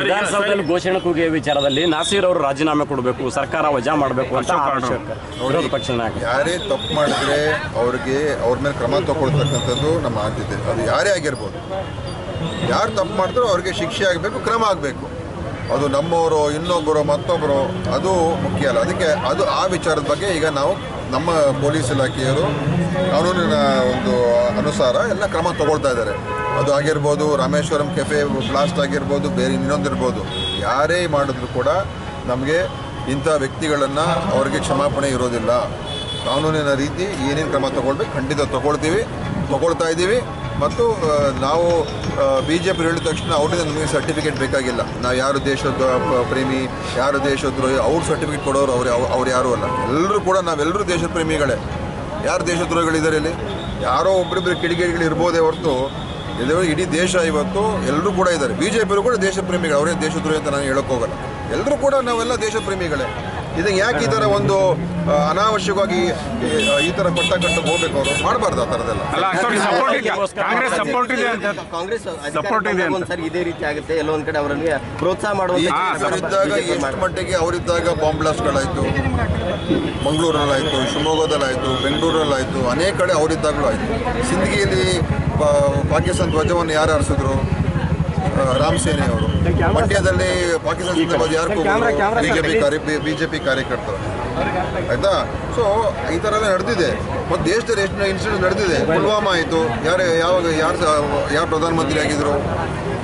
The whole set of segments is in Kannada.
ವಿಧಾನಸೌಧದಲ್ಲಿ ಘೋಷಣೆ ಕೂಗಿಯ ವಿಚಾರದಲ್ಲಿ ನಾಸೀರ್ ಅವರು ರಾಜೀನಾಮೆ ಕೊಡಬೇಕು ಸರ್ಕಾರ ವಜಾ ಮಾಡಬೇಕು ಅಂತ ವಿರೋಧ ಪಕ್ಷ ನಾಯಕ ಯಾರೇ ತಪ್ಪು ಮಾಡಿದ್ರೆ ಅವ್ರಿಗೆ ಅವ್ರ ಮೇಲೆ ಕ್ರಮ ತಗೊಳ್ತಕ್ಕಂಥದ್ದು ನಮ್ಮ ಆದ್ಯತೆ. ಅದು ಯಾರೇ ಆಗಿರ್ಬೋದು. ಯಾರು ತಪ್ಪು ಮಾಡಿದ್ರು ಅವ್ರಿಗೆ ಶಿಕ್ಷೆ ಆಗಬೇಕು ಕ್ರಮ ಆಗಬೇಕು. ಅದು ನಮ್ಮವರು, ಇನ್ನೊಬ್ಬರು, ಮತ್ತೊಬ್ಬರು, ಅದು ಮುಖ್ಯ ಅಲ್ಲ. ಅದಕ್ಕೆ ಅದು ಆ ವಿಚಾರದ ಬಗ್ಗೆ ಈಗ ನಾವು ನಮ್ಮ ಪೊಲೀಸ್ ಇಲಾಖೆಯವರು ಕಾನೂನಿನ ಒಂದು ಅನುಸಾರ ಎಲ್ಲ ಕ್ರಮ ತಗೊಳ್ತಾ ಇದ್ದಾರೆ. ಅದು ಆಗಿರ್ಬೋದು ರಾಮೇಶ್ವರಂ ಕೆಫೆ ಬ್ಲಾಸ್ಟ್ ಆಗಿರ್ಬೋದು, ಬೇರೆ ಇನ್ನೊಂದಿರ್ಬೋದು ಯಾರೇ ಮಾಡಿದ್ರು ಕೂಡ ನಮಗೆ ಇಂಥ ವ್ಯಕ್ತಿಗಳನ್ನು ಅವರಿಗೆ ಕ್ಷಮಾಪಣೆ ಇರೋದಿಲ್ಲ. ಕಾನೂನಿನ ರೀತಿ ಏನೇನು ಕ್ರಮ ತಗೊಳ್ಬೇಕು ಖಂಡಿತ ತಗೊಳ್ತೀವಿ, ತಗೊಳ್ತಾ ಇದ್ದೀವಿ. ಮತ್ತು ನಾವು ಬಿ ಜೆ ಪಿ ಹೇಳಿದ ತಕ್ಷಣ ಅವರಿಂದ ನಮಗೆ ಸರ್ಟಿಫಿಕೇಟ್ ಬೇಕಾಗಿಲ್ಲ. ನಾವು ಯಾರು ದೇಶದ ಪ್ರೇಮಿ, ಯಾರು ದೇಶದ್ರೋಹಿ, ಅವ್ರ ಸರ್ಟಿಫಿಕೇಟ್ ಕೊಡೋರು ಅವ್ರು ಅವ್ರು ಯಾರೂ ಅಲ್ಲ. ಎಲ್ಲರೂ ಕೂಡ ನಾವೆಲ್ಲರೂ ದೇಶದ ಪ್ರೇಮಿಗಳೇ. ಯಾರು ದೇಶದ್ರೋಹಿಗಳಿದ್ದಾರೆ ಇಲ್ಲಿ? ಯಾರೋ ಒಬ್ಬರಿಬ್ಬರು ಕಿಡಿಗೇಡಿಗಳು ಇರ್ಬೋದೇ ಹೊರತು ಇದು ಇಡೀ ದೇಶ ಇವತ್ತು ಎಲ್ಲರೂ ಕೂಡ ಇದ್ದಾರೆ. ಬಿ ಜೆ ಪಿಯವರು ಕೂಡ ದೇಶ ಪ್ರೇಮಿಗಳು. ಅವರೇ ದೇಶದ್ರೋಹಿ ಅಂತ ನಾನು ಹೇಳೋಕ್ಕೋಗಲ್ಲ. ಎಲ್ಲರೂ ಕೂಡ ನಾವೆಲ್ಲ ದೇಶ ಪ್ರೇಮಿಗಳೇ. ಇದಕ್ಕೆ ಯಾಕೆ ಈ ಥರ ಒಂದು ಅನಾವಶ್ಯಕವಾಗಿ ಈ ಥರ ಕೊಟ್ಟ ಕಟ್ಟು ಹೋಗ್ಬೇಕು ಅವರು? ಮಾಡಬಾರ್ದು ಆ ಥರದೆಲ್ಲ ಅಲ್ಲ ಅಷ್ಟೊಂದು ಸಪೋರ್ಟ್ ಇದೆ. ಕಾಂಗ್ರೆಸ್ ಸಪೋರ್ಟ್ ಇದೆ ಅಂತ ಕಾಂಗ್ರೆಸ್ Support ಇದೆ ಒಂದ್ಸರಿ ಇದೇ ರೀತಿ ಆಗುತ್ತೆ. ಎಲ್ಲೋ ಒಂದ್ ಕಡೆ ಅವರನ್ನು ಪ್ರೋತ್ಸಾಹ ಮಾಡುವಂತ ಎಷ್ಟು. ಮಟ್ಟಿಗೆ ಅವರಿದ್ದಾಗ ಬಾಂಬ್ ಬ್ಲಾಸ್ಟ್ಗಳಾಯಿತು ಮಂಗಳೂರಲ್ಲಾಯಿತು ಶಿವಮೊಗ್ಗದಲ್ಲಾಯಿತು ಬೆಂಗಳೂರಲ್ಲಾಯಿತು ಅನೇಕ ಕಡೆ ಅವರಿದ್ದಾಗಲೂ ಆಯಿತು. ಸಿಂದಗಿಯಲ್ಲಿ ಪಾ- ಪಾಕಿಸ್ತಾನ ಧ್ವಜವನ್ನು ಯಾರು ಹಾರಿಸಿದ್ರು? ರಾಮ್ ಸೇನೆ ಅವರು. ಮಂಡ್ಯದಲ್ಲಿ ಪಾಕಿಸ್ತಾನ ಯಾರು ಬಿಜೆಪಿ ಕಾರ್ಯ ಬಿಜೆಪಿ ಕಾರ್ಯಕರ್ತರು. ಆಯ್ತಾ? ಸೊ ಈ ಥರ ಎಲ್ಲ ನಡೆದಿದೆ. ಮತ್ತು ದೇಶದಲ್ಲಿ ಎಷ್ಟು ಇನ್ಸಿಡೆಂಟ್ ನಡೆದಿದೆ? ಪುಲ್ವಾಮಾ ಆಯಿತು. ಯಾರು ಯಾವಾಗ ಯಾರು ಯಾರು ಪ್ರಧಾನಮಂತ್ರಿ ಆಗಿದ್ರು?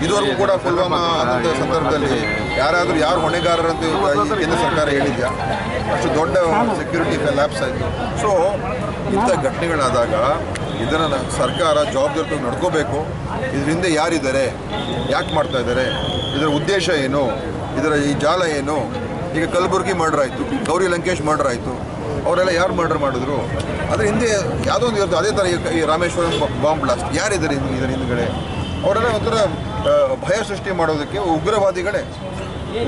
ಇದುವರೆಗೂ ಕೂಡ ಪುಲ್ವಾಮಾ ಅಂತ ಸಂದರ್ಭದಲ್ಲಿ ಯಾರಾದರೂ ಯಾರು ಹೊಣೆಗಾರರಂತ ಕೇಂದ್ರ ಸರ್ಕಾರ ಹೇಳಿದ್ಯಾ? ಅಷ್ಟು ದೊಡ್ಡ ಸೆಕ್ಯೂರಿಟಿ ಲ್ಯಾಬ್ಸ್ ಆಯಿತು. ಸೊ ಇಂಥ ಘಟನೆಗಳಾದಾಗ ಇದನ್ನು ಸರ್ಕಾರ ಜವಾಬ್ದಾರಿ ನಡ್ಕೋಬೇಕು. ಇದರಿಂದ ಯಾರಿದ್ದಾರೆ? ಯಾಕೆ ಮಾಡ್ತಾ ಇದ್ದಾರೆ? ಇದರ ಉದ್ದೇಶ ಏನು? ಇದರ ಈ ಜಾಲ ಏನು? ಈಗ ಕಲಬುರಗಿ ಮರ್ಡರ್ ಆಯಿತು, ಗೌರಿ ಲಂಕೇಶ್ ಮರ್ಡರ್ ಆಯಿತು, ಅವರೆಲ್ಲ ಯಾರು ಮರ್ಡರ್ ಮಾಡಿದ್ರು? ಅದ್ರ ಹಿಂದೆ ಯಾವುದೋ ಒಂದು ಇರುತ್ತೆ ಅದೇ ಥರ ಈ- ರಾಮೇಶ್ವರಂ ಬಾಂಬ್ ಬ್ಲಾಸ್ಟ್ ಯಾರಿದ್ದಾರೆ ಹಿಂದೆ- ಇದರ ಹಿಂದ್ಗಡೆ? ಅವರೆಲ್ಲ ಒಂಥರ ಭಯ ಸೃಷ್ಟಿ ಮಾಡೋದಕ್ಕೆ ಉಗ್ರವಾದಿಗಳೇ.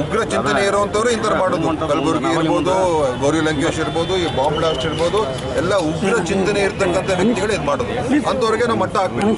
ಉಗ್ರ ಚಿಂತನೆ ಇರುವಂಥವ್ರು ಇಂಥವ್ರು ಮಾಡೋದು. ಕಲಬುರಗಿ ಇರ್ಬೋದು ಗೌರಿ ಲಂಕೇಶ್ ಇರ್ಬೋದು ಈ ಬಾಂಬ್ ಬ್ಲಾಸ್ಟ್ ಇರ್ಬೋದು ಎಲ್ಲ ಉಗ್ರ ಚಿಂತನೆ ಇರ್ತಕ್ಕಂಥ ವ್ಯಕ್ತಿಗಳು ಇದು ಮಾಡೋದು ಅಂಥವ್ರಿಗೆ ನಾವು ಮಟ್ಟ ಹಾಕ್ಬೇಕು.